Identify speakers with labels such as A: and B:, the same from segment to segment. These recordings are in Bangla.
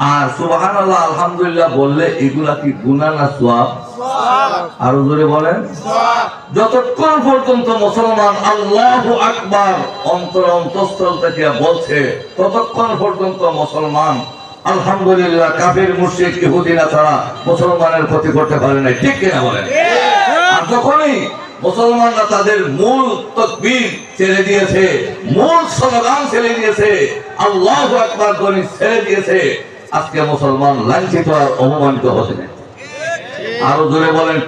A: আর সুবাহান আল্লাহ আলহামদুলিল্লাহ বললে এগুলা কি গুনা না সোয়াব? আরও জোরে বলেন। যতক্ষণ পর্যন্ত মুসলমান আল্লাহ আকবার অন্তর অন্তঃস্থল থেকে বলছে ততক্ষণ পর্যন্ত মুসলমান আলহামদুলিল্লাহ কাফির মুর্শিদ ইহুদিনা ছাড়া মুসলমানের ক্ষতি করতে পারে না ঠিক কিনা বলেন? আর যখনই মুসলমানরা তাদের মূল তকবীর ছেড়ে দিয়েছে মূল স্লোগান ছেড়ে দিয়েছে আল্লাহ আকবার ধ্বনি ছেড়ে দিয়েছে আজকে মুসলমান লাঞ্ছিত আর অপমানিত না আরও জোরে বলেন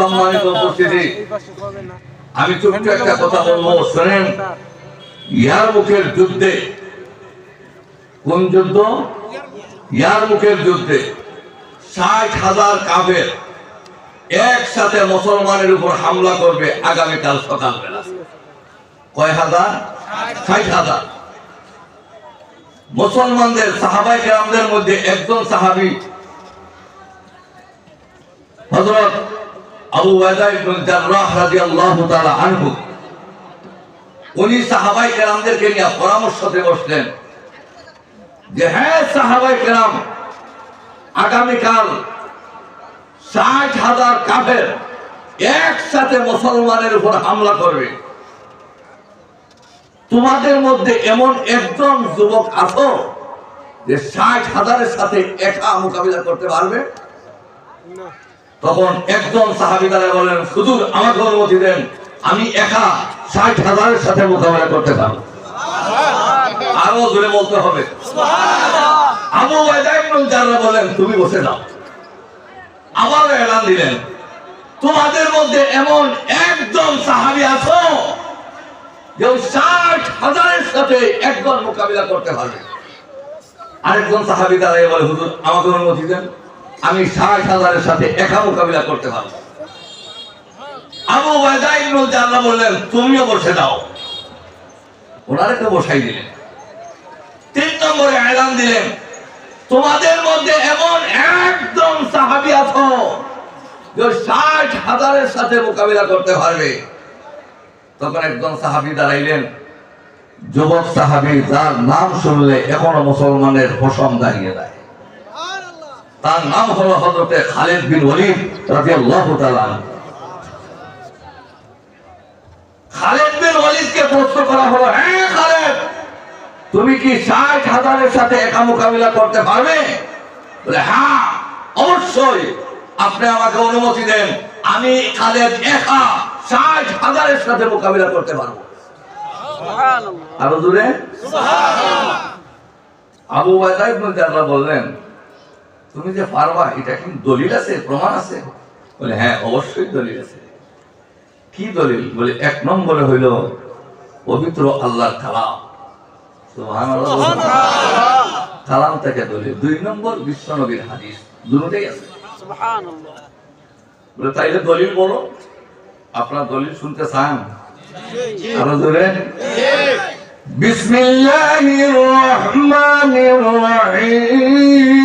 A: সম্মানিত উপস্থিতি। আমি ছোট্ট একটা কথা বলব, শোনেন, ইয়ার মুখের যুদ্ধে, কোন যুদ্ধ? ইয়ার মুখের যুদ্ধে ষাট হাজার কাফের একসাথে মুসলমানের উপর হামলা করবে আগামীকাল সকালবেলা। কয় হাজার? ষাট হাজার। মুসলমানদের, সাহাবাই গ্রামদের মধ্যে একজন সাহাবি, হযরত আবু আনহু। উনি সাহাবাই কেরামদেরকে নিয়ে পরামর্শতে বসলেন যে হ্যাঁ সাহাবাই কেরাম, আগামীকাল ষাট হাজার কাফের একসাথে মুসলমানের উপর হামলা করবে। তোমাদের মধ্যে এমন একজন যুবক আছো যে ষাট হাজারের সাথে একা মোকাবিলা করতে পারবে? তখন একজন সাহাবিদারা বলেন হুজুর আমাকে অনুমতি দেন আমি একা ষাট হাজারের সাথে মোকাবিলা করতে পারব। আরও জোরে বলতে হবে। আবু ওয়াইদা বলেন তুমি বসে যাও। আবার এলান দিলেন তোমাদের মধ্যে এমন একজন সাহাবি আছো ওই ষাট হাজারের সাথে একজন মোকাবিলা করতে পারবে। আরেকজন সাহাবি দাঁড়াই বলে, হুজুর, আমাকে অনুমতি দেন। আমি ষাট হাজারের সাথে একা মোকাবিলা করতে পারব। আবু ওয়াইদা ইবনে জাররা বললেন, তুমিও বসে দাও। ওনারকে বসাই দিলেন। তিন নম্বরে এলান দিলেন, তোমাদের মধ্যে এমন একদম সাহাবি আছো, যে ষাট হাজারের সাথে মোকাবিলা করতে পারবে। তখন একজন সাহাবি দাঁড়াইলেন। যুবক সাহাবি, যার নাম শুনলে এখনও মুসলমানের পশম দাঁড়িয়ে দেয় তার নাম হলো হজরতে খালিদ বিন খালেদ বিন তুমি কি ষাট হাজারের সাথে একা মোকাবিলা করতে পারবে? হ্যাঁ অবশ্যই। আপনি আমাকে অনুমতি দেন। আমি খালেদ একা ষাট হাজারের সাথে মোকাবিলা করতে পারব। আরও দূরে আবু জাররা বললেন তুমি যে পারবা এটা কি দলিল আছে? প্রমাণ আছে? বলে হ্যাঁ অবশ্যই দলিল আছে। কি দলিল? বলে এক নম্বরে হইল পবিত্র আল্লাহর কালাম। কালাম থেকে দলিল। দুই নম্বর বিশ্ব নবীর হাদিস। দুটোই আছে। বলে তাইলে দলিল বলো। আপনার দলিল শুনতে চান আরও জোরে বিসমিল্লাহির রহমানির রহিম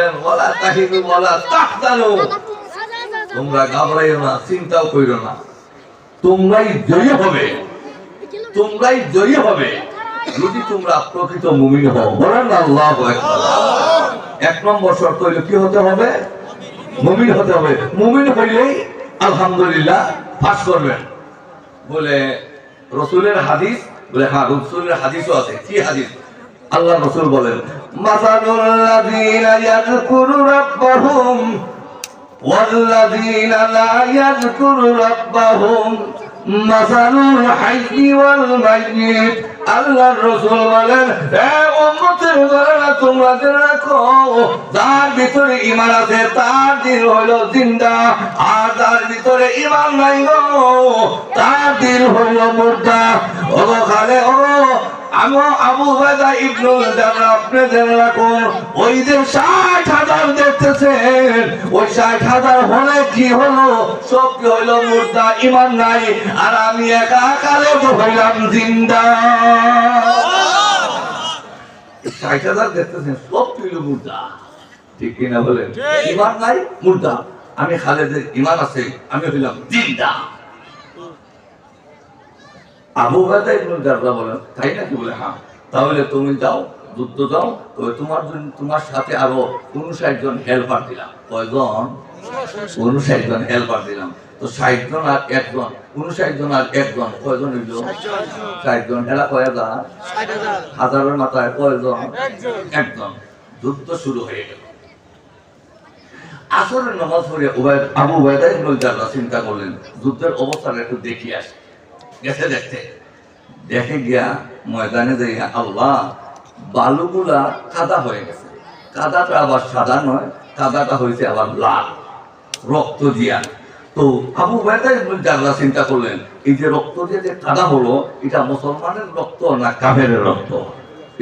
A: বলেন ওলা তাহিনু ওলা তাহজানু। তোমরা ঘাবড়াইও না, চিন্তাও না। তোমরাই জয়ী হবে। তোমরাই জয়ী হবে। যদি তোমরা প্রকৃত মুমিন হও, বলেন আল্লাহ এক নম্বর শর্ত কি হতে হবে? মুমিন হতে হবে। মুমিন হইলেই আলহামদুলিল্লাহ ফাঁস করবেন। বলে রসুলের হাদিস, বলে হ্যাঁ রসুলের হাদিসও আছে। কি হাদিস? আল্লাহ রসুল বলেন ভিতরে আছে, তার দিল হইল জিন্দা, আর যার ভিতরে ইমান নাই গো, তার দিল ও খালে ও আমি আবু উবাইদা ইবনুল জাররাহ আপনি জেনে রাখুন ওই যে ষাট হাজার দেখতেছেন ওই ষাট হাজার হলে কি হলো? সব কি মুর্দা ইমান নাই আর আমি একা কালে তো হইলাম জিন্দা। ষাট হাজার দেখতেছেন সব হইল মুর্দা? ঠিক কিনা বলেন? ইমান নাই মুর্দা। আমি খালেদের ইমান আছে আমি হইলাম জিন্দা। হ্যাঁ। তাহলে তুমি যাও, যুদ্ধ যাও, তবে তোমার জন্য, তোমার সাথে আরও উনষাট জন হেল্পার দিলাম। কয়জন? উনষাট জন হেল্পার দিলাম। তো ষাট জন আর একজন, উনষাট জন আর একজন, কয়জন হইল? ষাট জন। হেলা হাজারের মাথায় কয়জন? একজন। যুদ্ধ শুরু হয়ে গেল। আসরের নামাজ পড়ে আবু জাররা চিন্তা করলেন, যুদ্ধের অবস্থাটা একটু দেখিয়ে আসে। গেছে দেখতে দেখে গিয়া ময়দানে যাইয়া আল্লাহ বালুগুলা কাদা হয়ে গেছে। কাদাটা আবার সাদা নয়, কাদাটা হয়েছে আবার লাল। রক্ত দিয়া। তো আবু বেদা জাররা চিন্তা করলেন, এই যে রক্ত দিয়ে যে কাদা হলো, এটা মুসলমানের রক্ত না কাফের রক্ত?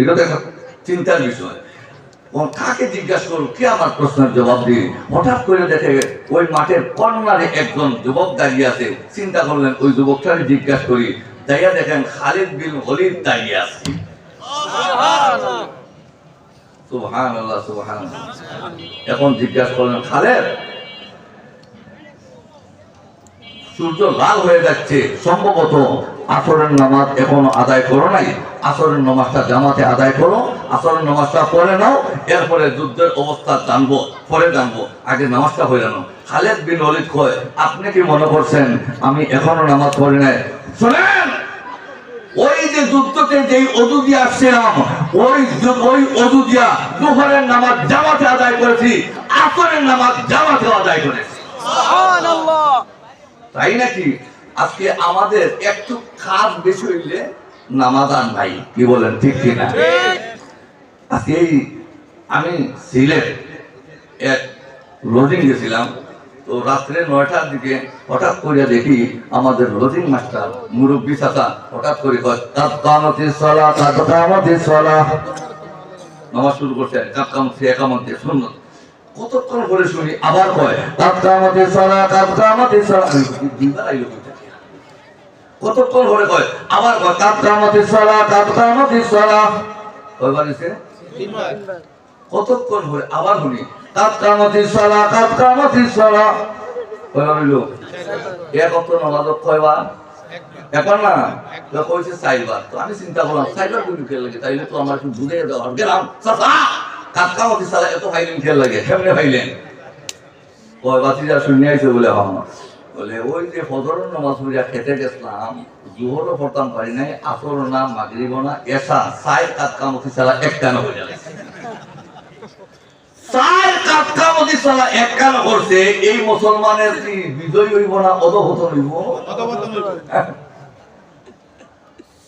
A: এটা দেখা চিন্তার বিষয়। কাকে জিজ্ঞাসা করল, কে আমার প্রশ্নের জবাব দিয়ে হঠাৎ করে দেখে ওই মাঠের কর্নারে একজন যুবক দাঁড়িয়ে আছে। চিন্তা করলেন, ওই যুবকটাকে জিজ্ঞাসা করি, দাঁড়িয়ে দেখেন, খালিদ বিন হলিদ দাঁড়িয়ে আছে? এখন জিজ্ঞাসা করলেন, খালেদ, সূর্য লাল হয়ে যাচ্ছে, সম্ভবত আসরের নামাজ এখনও আদায় করো নাই? আসরের নামাজটা জামাতে আদায় করো আসরের নামাজটা পড়ে নাও এরপরে যুদ্ধের অবস্থা জানব পরে জানব আগে নামাজটা হয়ে জানো খালেদ বিন অলিদ কয় আপনি কি মনে করছেন আমি এখনও নামাজ পড়ি নাই? শোনেন ওই যে যুদ্ধতে যেই অজু দিয়ে আসছিলাম ওই ওই অজু দিয়া দুপুরের নামাজ জামাতে আদায় করেছি আসরের নামাজ জামাতে আদায় করেছি। তাই নাকি? আজকে আমাদের একটু কাজ বেশি হইলে নামাজ ভাই, কি বলেন, ঠিক কিনা? আজকে এই, আমি সিলেট এক লজিং গেছিলাম, তো রাত্রে নয়টার দিকে হঠাৎ করে দেখি আমাদের লজিং মাস্টার মুরব্বী চাচা, হঠাৎ করে কয় নামাজ শুরু করছে কাপ কামতি একামতি, সুন্নত। কতক্ষণ করে শুনি, আবার কয় তাত কামতি সলা তাত কামতি সলা থেকে? কতক্ষণ করে কয়? আবার কয় কামতি সলা তাত কামতি সলা। কয়বার হইছে? কতক্ষণ ধরে? আবার শুনি। কামতি সলা কামতি সলা। কয়বার হইল? এক অক্ট নামাজ কয়বার? এখন না? তো কইছে চাইবার তো আমি চিন্তা করলাম চাইবার কোন খেল লাগে? তাইলে তো আমার একটু বুঝে দেওয়া গেলাম চাচা কামতি সলা এত ফাইলেন খেল লাগে। কেমনে ফাইলেন কয় বাতিজা শুনে আইছে বলে হম বলে ওই যে ফজরের নামাজ পড়িয়া খেতে গেছিলাম জোহরও পড়তাম পারি নাই আসর না মাগরিব না এসা সাই কাত কামতি সলা একটা না। হয়ে যাচ্ছে চার কাতকামতি সালা একখান করছে এই মুসলমানের কি বিজয় হইব না অধপতন হইব?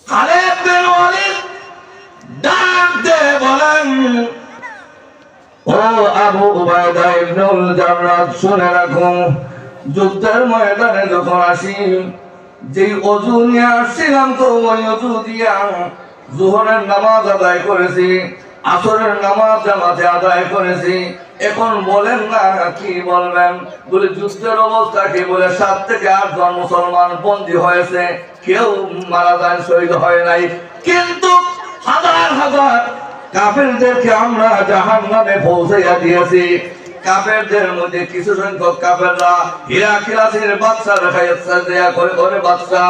A: খালেদ বিন ওয়ালিদ ডাক দে বলেন ও আবু উবাইদা ইবনুল জাররাহ শুনে রাখুন যুদ্ধের ময়দানে যখন আসি যে অজু নিয়ে আসছিলাম তো ওই অজু দিয়া জোহরের নামাজ আদায় করেছি, আসরের নামাজ জামাতে আদায় করেছি। এখন বলেন না, কি বলবেন? বলে, যুদ্ধের অবস্থা কি? বলে, সাত থেকে আট জন মুসলমান বন্দী হয়েছে, কেউ মারা যায় শহীদ হয় নাই। কিন্তু হাজার হাজার কাফেরদেরকে আমরা জাহান নামে পৌঁছাইয়া দিয়েছি। কাফেরদের মধ্যে কিছু সংখ্যক কাফেররা হীরা খিলাসের বাচ্চা দেখাইছে দেয়া করে করে বাচ্চা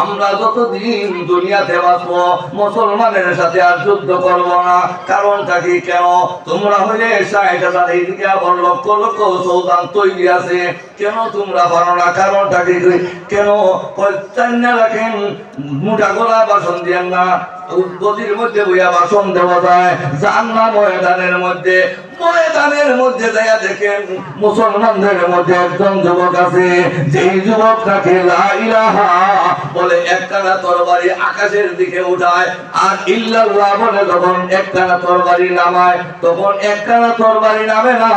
A: আমরা যতদিন দুনিয়াতে বাঁচবো, মুসলমানের সাথে আর যুদ্ধ করব না। কারণটা কি কেন? তোমরা হইলে ষাট হাজার এইদিকে আবার লক্ষ লক্ষ সৌদান তৈরি আছে। কেন তোমরা পারো না? কারণটা কি? কেন চান্না রাখেন, মোটা গলা বাসন দিয়েন না? গদির মধ্যে বইয়া বাসন দেওয়া যায়। জান্না ময়দানের মধ্যে ময়দানের মধ্যে যাইয়া দেখেন মুসলমানদের মধ্যে একজন যুবক আছে যেই যুবকটাকে বলে একখানা তরবারি আকাশের দিকে উঠায় আর ইল্লাল্লাহ বলে যখন একখানা তরবারি নামায় তখন একখানা তরবারি নামে না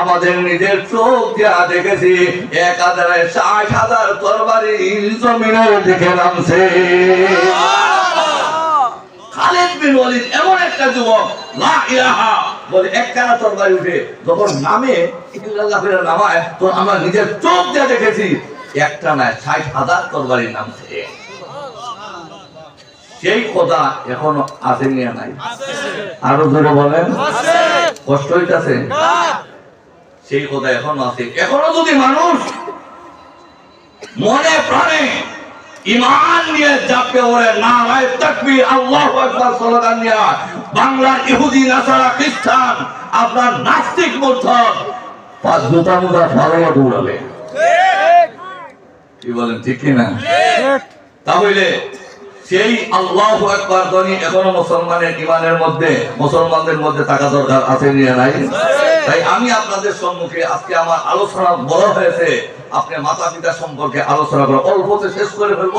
A: আমাদের নিজের চোখ দিয়া দেখেছি এক হাজারে ষাট হাজার তরবারি জমিনের দিকে নামছে। খালিদ বিন ওয়ালিদ এমন একটা যুবক লা ইলাহা। বলে, এক কানা তরবারি উঠে যখন নামে নামায়, তো আমরা নিজের চোখ দিয়ে দেখেছি নয় ষাট হাজার তরবারির নামছে সেই কথা এখনও আর নাই। আরও বলেন, কষ্ট হইতাছে? সেই কথা এখনও আছে। এখনও যদি মানুষ মনে প্রাণে ইমান নিয়ে চাপে ওরে নারায় তাকবীর স্লোগান নিয়ে বাংলার ইহুদি, নাসারা, খ্রিস্টান, আপনার নাস্তিক মূর্খ পাঁচ জুতা মুদা ফালাইয়া দৌড়াবে কি বলেন, ঠিক কি না? তাহলে সেই আল্লাহ একবার ধ্বনি এখনও মুসলমানের ইমানের মধ্যে, মুসলমানদের মধ্যে থাকা দরকার আছে নিয়ে নাই? তাই আমি আপনাদের সম্মুখে আজকে আমার আলোচনা বড় হয়েছে, আপনি মাতা পিতা সম্পর্কে আলোচনা করো অল্পতে শেষ করে ফেলব।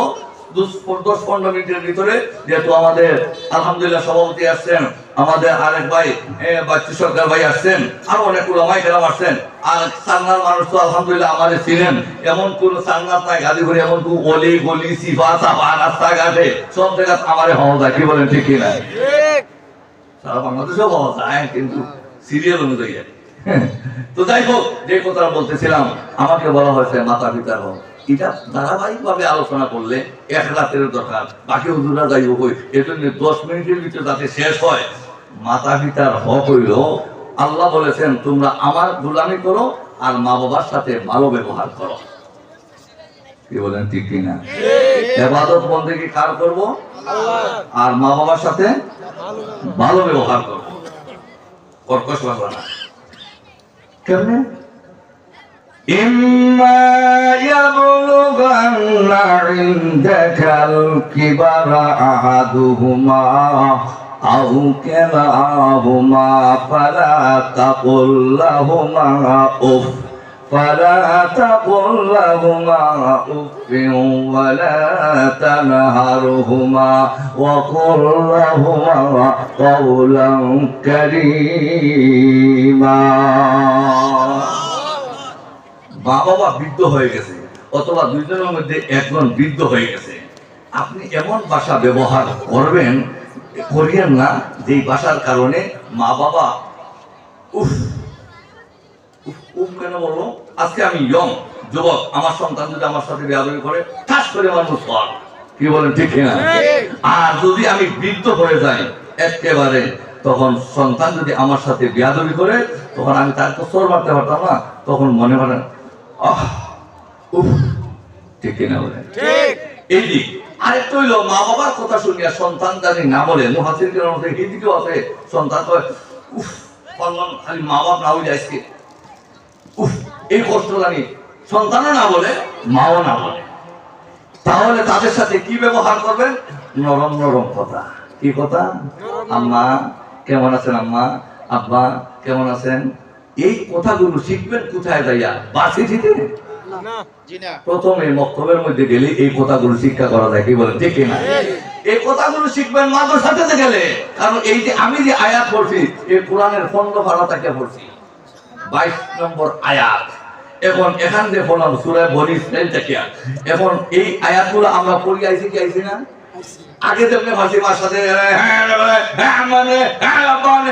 A: দশ পনেরো মিনিটের ভিতরে যেহেতু আমাদের আলহামদুলিল্লাহ সভাপতি আসছেন, আমাদের আরেক ভাই বাচ্চু সরকার ভাই আসছেন, আরও অনেক ওলামাই কেরাম আসছেন। আর সান্নার মানুষ তো আলহামদুলিল্লাহ আমাদের ছিলেন। এমন কোন সান্নার নাই, গাজীপুরে এমন কোন অলি, গলি, সিফা, সাফা, রাস্তাঘাটে সব জায়গা আমারে হওয়া যায়, কি বলেন, ঠিক কিনা? সারা বাংলাদেশেও পাওয়া যায়, কিন্তু সিরিয়াল অনুযায়ী। তো যাই হোক, যে কথা বলতেছিলাম, আমাকে বলা হয়েছে মাতা পিতার হোক। এটা ধারাবাহিক ভাবে আলোচনা করলে এক রাতের দরকার বাকি হুজুরা যাই হোক এর জন্য দশ মিনিটের ভিতরে যাতে শেষ হয় মাতা পিতার হক হইল আল্লাহ বলেছেন তোমরা আমার গোলামি করো আর মা বাবার সাথে ভালো ব্যবহার করো। কি বলেন ঠিক কিনা? এবাদত বন্ধে কি কার করব? আর মা বাবার সাথে ভালো ব্যবহার করব। কর্কশ ভাষা না। কেমনে?
B: إما يبلغن عندك الكبر أحدهما أو كلاهما فلا تقل لهما أف فلا تقل لهما أف ولا تنهرهما وقل لهما قولا كريما
A: বাবা বৃদ্ধ হয়ে গেছে, অথবা দুইজনের মধ্যে একজন বৃদ্ধ হয়ে গেছে। আপনি এমন ভাষা ব্যবহার করবেন, করিয়েন না, যেই ভাষার কারণে মা বাবা, উফ উফ কেন বলল আজকে আমি ইয়ং যুবক, আমার সন্তান যদি আমার সাথে বেয়াদবি করে, ঠাস করে মানুষ পর কি বলেন, ঠিক না আর যদি আমি বৃদ্ধ হয়ে যাই, একেবারে, তখন সন্তান যদি আমার সাথে বেয়াদবি করে, তখন আমি তার তো চোর মারতে পারতাম না, তখন মনে মনে আহ উফ ঠিক কিনা বলে? এই দিক আরেকটা হইল মা বাবার কথা শুনিয়া সন্তান জানি না বলে মুহাসির মধ্যে হিদিকেও আছে সন্তান কয় উফ খালি মা বাপ না হইলে আজকে উফ এই কষ্ট জানি সন্তানও না বলে মাও না বলে। তাহলে তাদের সাথে কি ব্যবহার করবেন? নরম নরম কথা। কি কথা? আম্মা কেমন আছেন আম্মা? আব্বা কেমন আছেন? এই কথাগুলো শিখবেন কোথায় যাইয়া? বার্ষিকীতে প্রথমে মক্তবের মধ্যে গেলে এই কথাগুলো শিক্ষা করা যায় কি বলেন? ঠিক না এই। কথাগুলো শিখবেন মাদ্রাসাতে গেলে। কারণ এই যে আমি যে আয়াত পড়ছি এই কোরআনের পনেরো পড়ছি। বাইশ নম্বর আয়াত। এখন এখান থেকে পড়লাম সুরায় বনি ইসরাইল থেকে। এখন এই আয়াতগুলো আমরা পড়ি আইছি কি আইছি না? আগে যেমনি ভাসি মার সাথে হ্যাঁ হ্যাঁ মানে হ্যাঁ মানে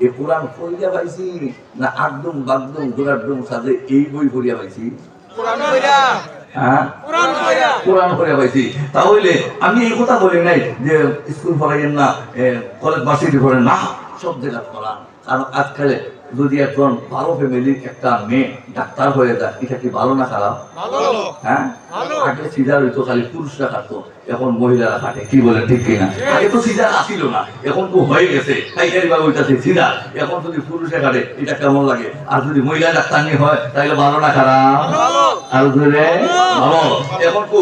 A: এই কোরআন পড়িয়া পাইছি না আকদম বাগদম গোলাডম সাজে এই বই পড়িয়া পাইছি? হ্যাঁ? কোরআন পড়িয়া। পাইছি। তাহলে আমি এই কথা বলি নাই যে স্কুল পড়াইয়েন না কলেজ ভার্সিটি পড়েন না সব জায়গা কোরআন কারণ আজকালে যদি একজন ভালো ফ্যামিলির একটা মেয়ে ডাক্তার হয়ে যায় এটা কি ভালো না খারাপ? হ্যাঁ? আগে সিজার হইতো খালি পুরুষরা কাটতো এখন মহিলারা কাটে কি বলে ঠিক কিনা? আগে তো সিজার আসিল না এখন তো হয়ে গেছে। পাইকারি ভাবে ওইটাতে সিজার এখন যদি পুরুষে কাটে এটা কেমন লাগে? আর যদি মহিলা ডাক্তার নিয়ে হয় তাহলে ভালো না খারাপ? আর ধরে ভালো। এখন তো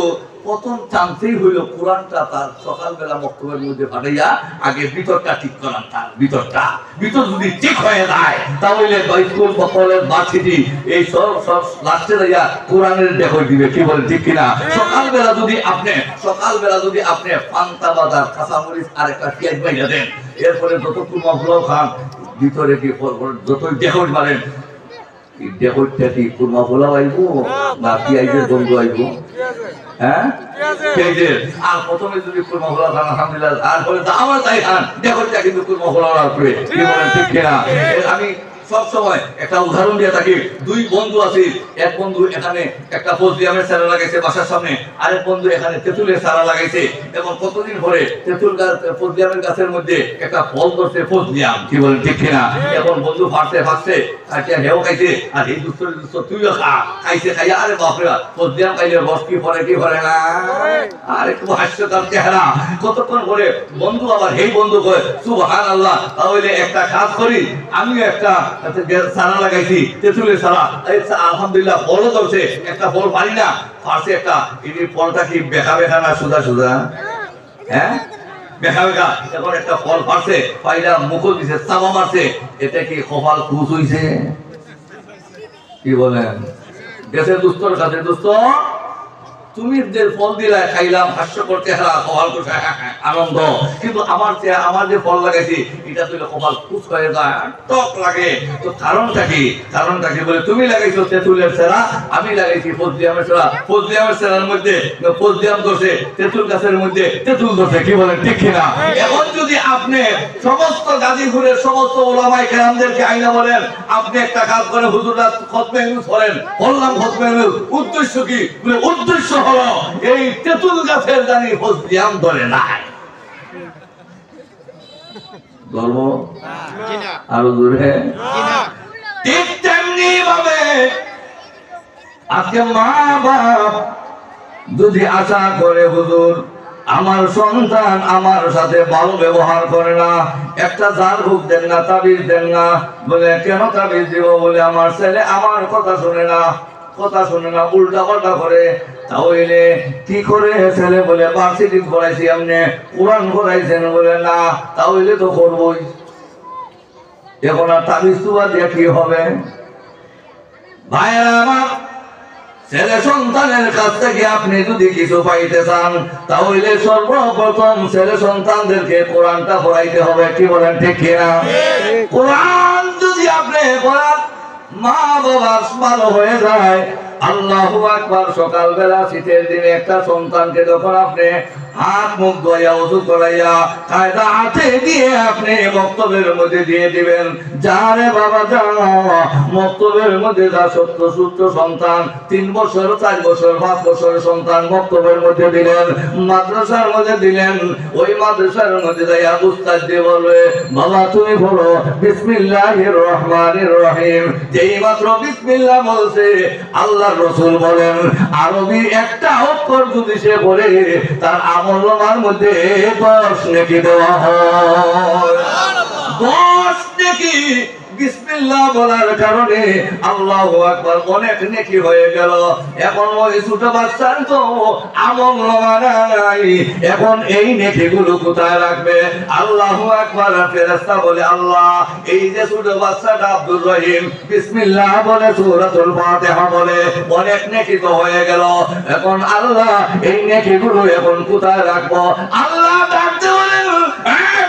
A: প্রথম চান্সেই হইল কোরআনটা তার সকালবেলা বক্তব্যের মধ্যে ফাটাইয়া আগে ভিতরটা ঠিক করান তার, ভিতরটা। ভিতর যদি ঠিক হয়ে যায়, তাহলে স্কুল বা কলেজ ভার্সিটি এই সব সব লাস্টে যাইয়া কোরআনের দেখো দিবে, কি বলে, ঠিক কিনা? সকালবেলা যদি আপনি, সকালবেলা যদি আপনি পান্তা বাজার কাঁচামরিচ আর একটা পেঁয়াজ বাইরা দেন, এরপরে যত কুমা খান, ভিতরে কি যতই দেখো মারেন দেখোটা কি কুমা ফুলাও আইবো না পেঁয়াজের বন্ধু আইবো? হ্যাঁ? পেঁয়াজের আর প্রথমে যদি কুরমা ফোলা খান আলহামদুলিল্লাহ। আর পরে আমার তাই খান। দেখোটা কিন্তু কুরমা ফোলা রাখবে কি বলেন ঠিক কিনা? আমি সব সময় একটা উদাহরণ দিয়ে থাকি। দুই বন্ধু আছে এক বন্ধু এখানে একটা ফজলিয়ামের চারা লাগাইছে বাসার সামনে আরেক বন্ধু এখানে তেঁতুলের চারা লাগাইছে এবং কতদিন পরে তেঁতুল ফজলিয়ামের গাছের মধ্যে একটা ফল ধরছে ফজলিয়াম কি বলেন ঠিক কিনা? এখন বন্ধু ফাটছে ফাটছে খাইছে হেও খাইছে আর এই দুস্থ দুস্থ তুইও খা খাইছে খাইয়া আরে বাপরে বাপ, ফজলিয়াম খাইলে রস কি পরে কি পরে না? আরে খুব হাস্যকর চেহারা। কতক্ষণ পরে বন্ধু আবার এই বন্ধু কয় সুবহান আল্লাহ তাহলে একটা কাজ করি আমিও একটা একটা সারা লাগাইছি তেঁতুলের সারা। আলহামদুলিল্লাহ ফলও একটা ফল পারি না পারছে একটা ফলটা কি বেকা বেকা না সুদা সুদা হ্যাঁ? বেকা বেকা এখন একটা ফল পারছে পাইলা দিছে মারছে, এতে কি কপাল হইছে? কি বলেন? গেছে দুস্তর? তুমি যে ফল দিলা খাইলাম হাস্যকর চেহারা কপাল খুশ আনন্দ। কিন্তু আমার আমার যে ফল লাগাইছি এটা তুই কপাল খুশ হয়ে যায় টক লাগে। তো কারণটা কি? কারণটা কি বলে তুমি লাগাইছো তেঁতুলের সেরা আমি লাগাইছি ফজলিয়ামের সেরা। ফজলিয়ামের সেরার মধ্যে ফজলিয়াম ধরছে তেঁতুল গাছের মধ্যে তেঁতুল ধরছে কি বলেন ঠিক কিনা? এখন যদি আপনি সমস্ত গাজীপুরের সমস্ত ওলামাই কেরামদেরকে আইনা বলেন আপনি একটা কাজ করে হুজুরা খতমে ইউজ করেন। বললাম খতমে ইউজ উদ্দেশ্য কি? বলে উদ্দেশ্য হলো, এই তেঁতুল গাছের জানি ফজলিয়াম ধরে নাই। ধর্ম আরও দূরে ঠিক তেমনি ভাবে আজকে মা বাপ যদি আশা করে হুজুর, আমার সন্তান আমার সাথে ভালো ব্যবহার করে না, একটা জাল ভুক দেন না, তাবিজ দেন না, বলে কেন তাবিজ দিব বলে আমার ছেলে আমার কথা শুনে না? কথা শুনে না উল্টা পাল্টা করে। তাহলে কি করে ছেলে বলে বার্ষিক পড়াইছি আপনি কোরআন পড়াইছেন বলে না তাহলে তো করবই। এখন আর তাবিজ তুবা দিয়ে কি হবে? ভাইয়েরা আমার ছেলে সন্তানের কাছ থেকে আপনি যদি কিছু পাইতে চান তাহলে সর্বপ্রথম ছেলে সন্তানদেরকে কোরআনটা পড়াইতে হবে কি বলেন ঠিক কিনা? কোরআন যদি আপনি পড়ান যায়। আল্লাহ সকালবেলা শীতের দিনে একটা সন্তানকে যখন আপনি হাত, মুখ ধোয়া, ওষুধ করাইয়া কায়দা হাতে দিয়ে আপনি মক্তবের মধ্যে দিয়ে দিবেন। যারে বাবা, যা। মক্তবের মধ্যে যা সত্য সূত্র সন্তান, তিন বছর, চার বছর, পাঁচ বছরের সন্তান মক্তবের মধ্যে দিলেন, মাদ্রাসার মধ্যে দিলেন। ওই মাদ্রাসার মধ্যে যাইয়া উস্তাদ দিয়ে বলবে, বাবা, তুমি বলো, বিসমিল্লাহির রহমানির রহিম। যেই মাত্র বিসমিল্লাহ বলছে, আল্লাহর রসুল বলেন, আরবি একটা অক্ষর যদি সে বলে, তার আমল নামার মধ্যে দশ নেকি দেওয়া হয়। দশ নেকি বিসমিল্লাহ বলার কারণে আল্লাহু অনেক নেকি হয়ে গেল। এখন ওই ছোট বাচ্চার তো আমল নাই। এখন এই নেকিগুলো কোথায় রাখবে? আল্লাহু বলে, আল্লাহ, এই যে ছোট বাচ্চাটা আব্দুর রহিম, বিসমিল্লাহ বলে সূরাতুল ফাতিহা বলে, অনেক নেকি তো হয়ে গেল। এখন আল্লাহ, এই নেকিগুলো এখন কোথায় রাখব? আল্লাহ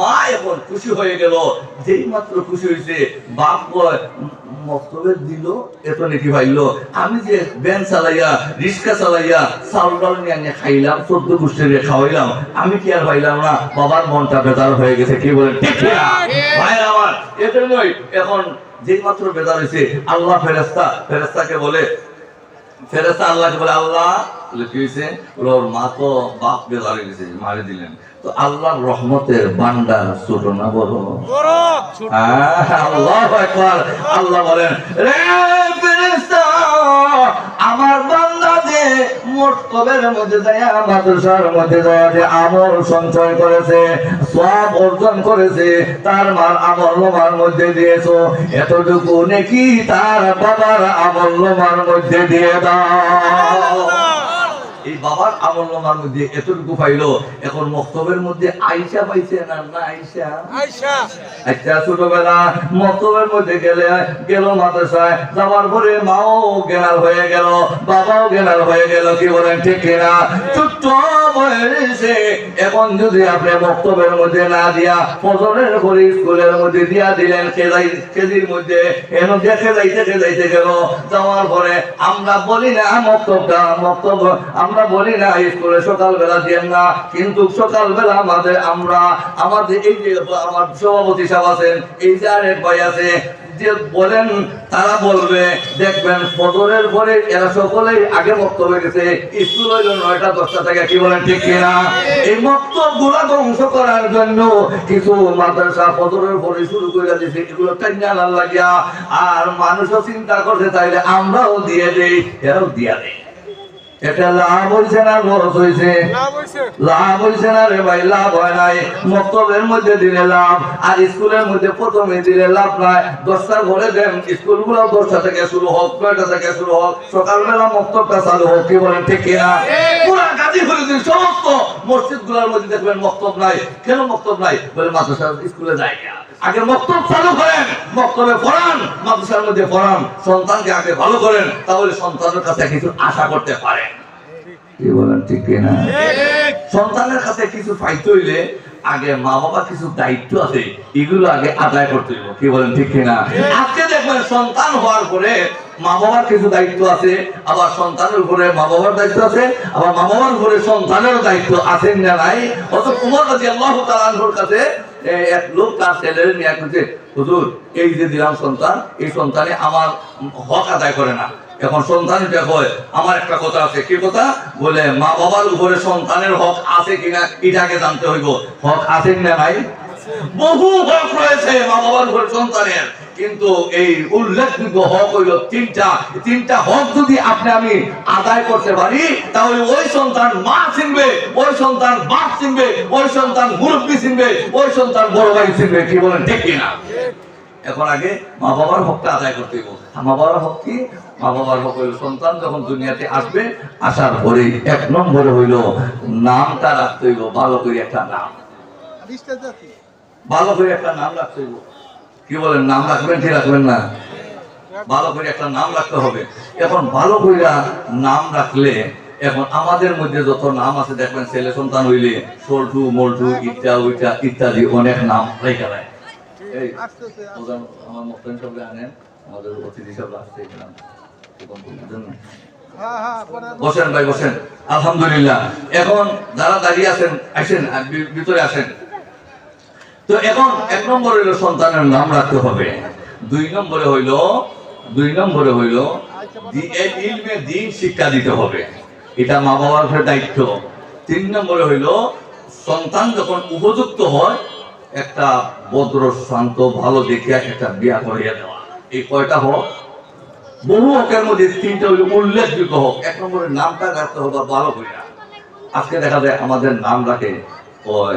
A: মা এখন খুশি হয়ে গেল। যেই মাত্র খুশি হয়েছে, বাপ কয় মক্তবের দিল এত নাকি ভাইলো, আমি যে ব্যান চালাইয়া রিক্সা চালাইয়া চাউল নিয়ে খাইলাম, চোদ্দ গোষ্ঠীর খাওয়াইলাম, আমি কি আর ভাইলাম না? বাবার মনটা বেজার হয়ে গেছে, কি বলেন? ঠিক? ভাইরা আমার, এজন্যই এখন যেই মাত্র বেজার হয়েছে, আল্লাহ ফেরেস্তা ফেরেস্তাকে বলে ফেরেস্তা আল্লাহকে বলে, আল্লাহ হয়েছে? ওর মা তো বাপ বেজারে গেছে মারি দিলেন। তো আল্লাহর রহমতের বান্ডার ছোট না বড়? হ্যাঁ, আল্লাহু। আল্লাহ বলেন রে আমার বান্দা যে মোট কবের মধ্যে দেয়া মাদ্রাসার মধ্যে দেয়া যে আমল সঞ্চয় করেছে সব অর্জন করেছে তার মার আমল লোমার মধ্যে দিয়েছ এতটুকু নাকি তার বাবার আমল লোমার মধ্যে দিয়ে দাও। এই বাবার আমল নামার মধ্যে এতটুকু পাইলো এখন মক্তবের মধ্যে আইসা পাইছে না না আইসা আচ্ছা ছোটবেলা মক্তবের মধ্যে গেলে গেল মাদ্রাসায় যাওয়ার পরে মাও গেনার হয়ে গেল বাবাও গেনার হয়ে গেল কি বলেন ঠিক কিনা? ছোট্ট বয়সে এখন যদি আপনি মক্তবের মধ্যে না দিয়া ফজরের পরে স্কুলের মধ্যে দিয়া দিলেন খেলাই কেজির মধ্যে এন দেখে যাইতে যাইতে গেল যাওয়ার পরে আমরা বলি না মক্তবটা মক্তব আমরা বলি না স্কুলে সকালবেলা দিয়েন না, কিন্তু সকালবেলা আমাদের আমরা, আমাদের এই যে আমার সভাপতি সাহেব আছেন, এই যে আরেক ভাই আছে, যে বলেন, তারা বলবে, দেখবেন ফজরের পরে এরা সকলেই আগে মক্তবে গেছে, স্কুল হইল নয়টা, দশটা থেকে, কি বলেন, ঠিক কিনা? এই গুলা ধ্বংস করার জন্য কিছু মাদ্রাসা ফজরের পরে শুরু করে দিয়েছে, এগুলো লাগিয়া, আর মানুষও চিন্তা করছে, তাইলে আমরাও দিয়ে দেই, এরাও দিয়া দেয়। এটা লাভ হয়েছে না লস হয়েছে। লাভ হয়েছে। না রে ভাই লাভ হয় নাই। মক্তবের মধ্যে দিলে লাভ আর স্কুলের মধ্যে প্রথমে দিলে লাভ নাই। দশটার ঘরে দেন স্কুল দশটা থেকে শুরু হোক নয়টা থেকে শুরু হোক সকালবেলা মক্তবটা চালু হোক কি বলেন ঠিক কিনা? পুরা গাজী ফরিদিন সমস্ত মসজিদগুলোর মধ্যে দেখবেন মক্তব নাই। কেন মক্তব নাই? বলে মাদ্রাসা স্কুলে যায় না। আগে মক্তব চালু করেন। মক্তবে পড়ান, মাদ্রাসার মধ্যে পড়ান, সন্তানকে আগে ভালো করেন, তাহলে সন্তানের কাছে কিছু আশা করতে পারেন। সন্তানের কাছে কিছু পাইতে হইলে আগে মা বাবা কিছু দায়িত্ব আছে, এগুলো আগে আদায় করতে হইব। কি বলেন, ঠিক কিনা আজকে দেখবেন সন্তান হওয়ার পরে মা বাবার কিছু দায়িত্ব আছে, আবার সন্তানের উপরে মা বাবার দায়িত্ব আছে, আবার মা বাবার উপরে সন্তানের দায়িত্ব আছে না নাই? অত কুমার কাছে আল্লাহ কাছে এক লোক তার ছেলের নিয়ে করছে হুজুর এই যে দিলাম সন্তান এই সন্তানে আমার হক আদায় করে না। এখন সন্তান কয় আমার একটা কথা আছে। কি কথা? বলে মা বাবার উপরে সন্তানের হক আছে কিনা এটাকে জানতে হইব। হক আছে কিনা নাই? বহু হক রয়েছে মা বাবার উপরে সন্তানের। কিন্তু এই উল্লেখযোগ্য হক হইল তিনটা তিনটা হক যদি আপনি আমি আদায় করতে পারি তাহলে ওই সন্তান মা চিনবে ওই সন্তান বাপ চিনবে ওই সন্তান মুরব্বী চিনবে ওই সন্তান বড় ভাই চিনবে কি বলেন ঠিক কিনা এখন আগে মা বাবার হকটা আদায় করতে হইব। মা বাবার হক কি? মা বাবার হক হইল সন্তান যখন দুনিয়াতে আসবে আসার পরে এক নম্বরে হইল নামটা রাখতে হইব ভালো করে একটা নাম। ভালো করে একটা নাম রাখতে হইব। কি বলেন, নাম রাখবেন কি রাখবেন না? ভালো করে একটা নাম রাখতে হবে। এখন ভালো করে নাম রাখলে, এখন আমাদের মধ্যে যত নাম আছে, দেখবেন ছেলে সন্তান হইলে সল্টু, মল্টু ইটা উইটা ইত্যাদি অনেক নাম রেখে দেয়। আনেন, আমাদের অতিথি বসেন ভাই আলহামদুলিল্লাহ। এখন যারা দাঁড়িয়ে আছেন, আসেন ভিতরে আসেন। তো এখন এক নম্বরে হইল সন্তানের নাম রাখতে হবে। দুই নম্বরে হইল, দুই নম্বরে হইল দিন শিক্ষা দিতে হবে। এটা মা বাবার দায়িত্ব। তিন নম্বরে হইল, সন্তান যখন উপযুক্ত হয়, একটা ভদ্র, শান্ত, ভালো দেখিয়া একটা বিয়া করিয়া দেওয়া। এই কয়টা হোক? বহু হকের মধ্যে তিনটা হইল উল্লেখযোগ্য হোক। এক নম্বরের নামটা রাখতে হবে ভালো করিয়া আজকে দেখা যায় আমাদের নাম রাখে ওই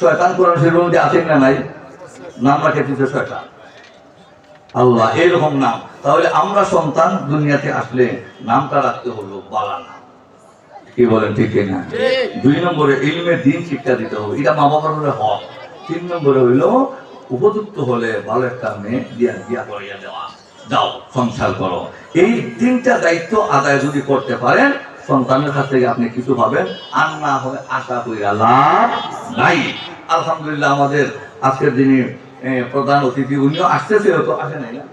A: শয়তান কোরআন শরীফের মধ্যে না নাই? নাম শয়তান আল্লাহ, এরকম নাম। তাহলে আমরা সন্তান দুনিয়াতে আসলে নামটা রাখতে হলো বালা নাম কি বলেন, ঠিক না? দুই নম্বরে দিন শিক্ষা দিতে হবে। এটা মা বাবার হলে হক। তিন নম্বরে হইল উপযুক্ত হলে ভালো একটা মেয়ে দিয়া দিয়া করিয়া দেওয়া। যাও, সংসার করো। এই তিনটা দায়িত্ব আদায় যদি করতে পারেন সন্তানের কাছ থেকে আপনি কিছু পাবেন। আর না হয় আশা কইরা লাভ নাই। আলহামদুলিল্লাহ আমাদের আজকের দিনে প্রধান অতিথি উনিও আসতেছে তো আসে নাই না?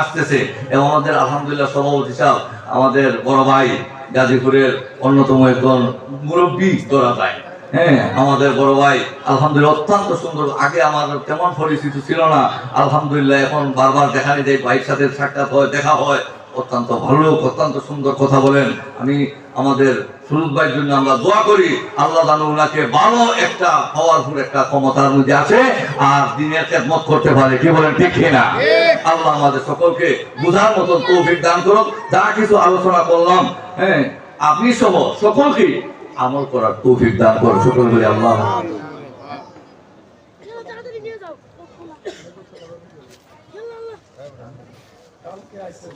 A: আসতেছে। এবং আমাদের আলহামদুলিল্লাহ সভাপতি সাহেব, আমাদের বড় ভাই গাজীপুরের অন্যতম একজন মুরব্বী ধরা যায় হ্যাঁ আমাদের বড় ভাই, আলহামদুলিল্লাহ অত্যন্ত সুন্দর। আগে আমার তেমন পরিচিত ছিল না। আলহামদুলিল্লাহ এখন বারবার দেখানি যায়, ভাইয়ের সাথে সাক্ষাৎ হয়, দেখা হয়। অত্যন্ত ভালো অত্যন্ত সুন্দর কথা বলেন। আমি আমাদের সুরুদ ভাইয়ের জন্য আমরা দোয়া করি আল্লাহ দানু ওনাকে ভালো একটা পাওয়ারফুল একটা ক্ষমতার মধ্যে আছে আর দিনের খেদমত করতে পারে। কি বলেন ঠিক না? আল্লাহ আমাদের সকলকে বুঝার মতন তৌফিক দান করুন যা কিছু আলোচনা করলাম হ্যাঁ আপনি সহ সকলকে আমল করার তৌফিক দান করুন। সকল বলে আল্লাহ।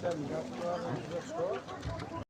A: Thank you.